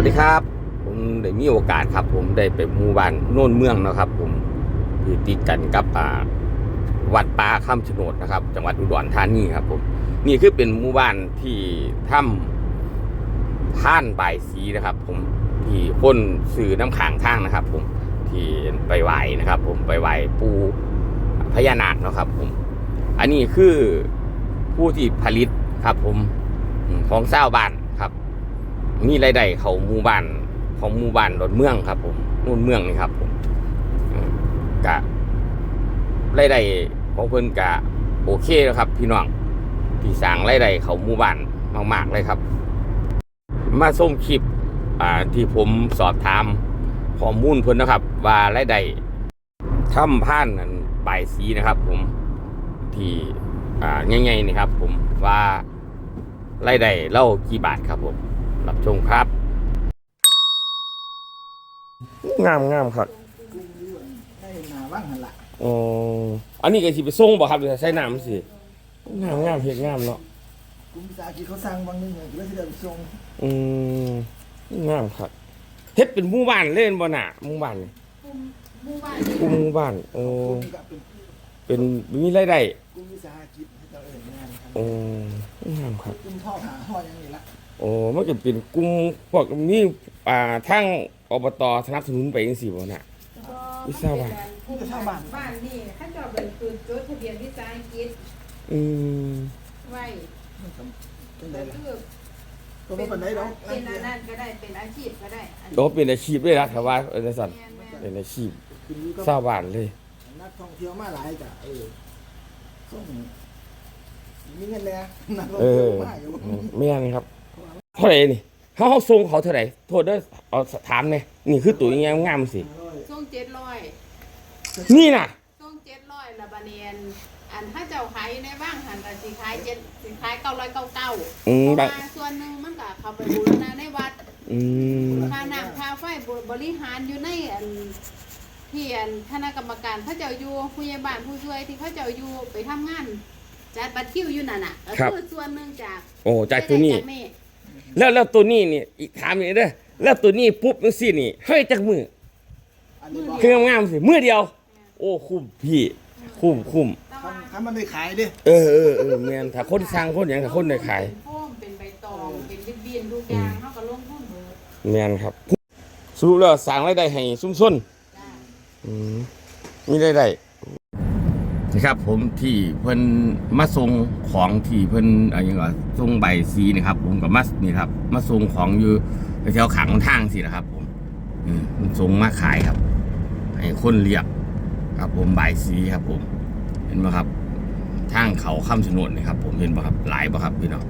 วัสดีครับ ผมได้มีโอกาสครับ ผมได้ไปหมู่บ้านโน่นเมืองนะครับ ผมที่ติดกันกับอ่าวัดป่าข้ามโฉนดนะครับ จังหวัดอุดรธานีครับ ผม นี่คือเป็นหมู่บ้านที่ถ้ำท่านบายสีนะครับ ผมที่คนสื่อน้ำขางทางนะครับ ผมที่ไปไหวนะครับ ผมไปไหวปูพญานาคนะครับ ผม อันนี้คือผู้ที่ผลิตครับ ผมของเศร้าบ้าน มีรายได้เขาหมู่บ้านของหมู่บ้านดอนเมืองครับ ผมนู่นเมืองนี่ครับผมกะรายได้ของเพิ่นกะโอเคแล้วครับ พี่น้องที่สร้างรายได้เขาหมู่บ้านมาก ๆ เลยครับ มาส้มคลิปอ่าที่ผมสอบถามข้อมูลเพิ่นนะครับ ว่ารายได้ถ้ำผ่านนั้นใบสีนะครับ ผมที่อ่าง่ายๆนี่ครับ ผมว่ารายได้เล่ากี่บาทครับผม รับชมครับ งามงามครับกุ้งอยู่ในหนาว่างหันละอ๋ออันนี้ก็สิไปส่งบ่ครับหรือใช้น้ำสิงามงามเห็ดงามเนาะกุ้งภาษาอังกฤษเขาสร้างบางหนึงเลยแล้วที่เดินทรงอืมงามครับเฮ็ดเป็นหมู่บ้านเล่นบ่น่ะหมู่บ้านนี่หมู่บ้านกูหมู่บ้านโอ้กุ้งก็เป็นเป็นมีรายได้กุ้งวิสาหกิจ โอ้งามครับกุ้งท่อหาห่ออย่างนี้ละโอ้มันก็เป็นกลุ่มพวกนี้อ่าทางอบตสนับสนุนไปจังซี่บ่น่ะ วิสาหะ ผู้ชาวบ้านบ้านนี่ถ้าเจ้าเป็นคือจดทะเบียนวิสาหกิจอืมไว้มันก็เป็นไงก็ล่ะคือก็ไม่เป็นไรหรอกเป็นอันนั้นก็ได้เป็นอาชีพก็ได้อันโตเป็นอาชีพเลยนะถ้าว่าเออสั่นแม่นแม่นเป็นอาชีพขึ้นอยู่กับ ชาวบ้านเลย นักท่องเที่ยวมาหลายจ้ะเออส่ง มีเงินแล้วนักท่องเอเที่ยอวมาอยู่ไม่ยังครับเท่าไหร่นี่เขาเขาส่งเขาเท่าไหร่โทษเด้อเอาถามเนี่ยนี่คือตัวยังงามสิส่งเจ็ดร้อยนี่น่ะส่งเจ็ดร้อยละบาเนียนอันถ้าเจ้าขายอยู่ในบ้างหันกับสิขายเจ็ดสิขายเก้าร้อยเก้าเก้าอืมเพแบราะว่าส่วนหนึ่งมันก็เข้าไปบูรณะในวัดอืมค่าน้ำค่าไฟบริหารอยู่ในอันที่อันคณะกรรมการเขาเจ้าอยู่ผู้ใหญ่บ้านผู้ช่วยที่เขาเจ้าอยู่ไปทำงาน จัดบัตรคิวอยู่นั่นน่ะก็คือส่วนหนึ่งจากโอ้จากตัวนี้จากแม่แล้วแล้วตัวนี้นี่อีกถามอีกเด้อแล้วตัวนี้ปุ๊บจังซี่นี่เฮ้ยจากมืออันนี้บอกคืองามๆสิมือเดียว โอ้คุ้มพี่คุ้มคุ้มแต่ว่าทำทำมันได้ขายดิเออเออเออแม่นถ้าคนสร้างคนหยังถ้าคนได้ขายเป็นโฟมเป็นใบตองเป็นริบบิ้นทุกอย่างเขาก็ลงทุนเบิดแม่นครับสรุปแล้วสร้างรายได้ให้ชุมชนจ้าอืมมีได้ได้ นะครับผมที่เพิ่นมาส่งของที่เพิ่นอะไรอย่างเงี้ยส่งใบซีนะครับ ผมกับมานี่ครับมาส่งของอยู่แถวขังทางสินะครับ ผมอืมมันส่งมาขายครับให้คนเรียกครับ ผมใบซีครับ ผม เห็นไหมครับ ทางเขาข้ามถนนนะครับ ผมเห็นไหมครับ หลายป่ะครับพี่น้อง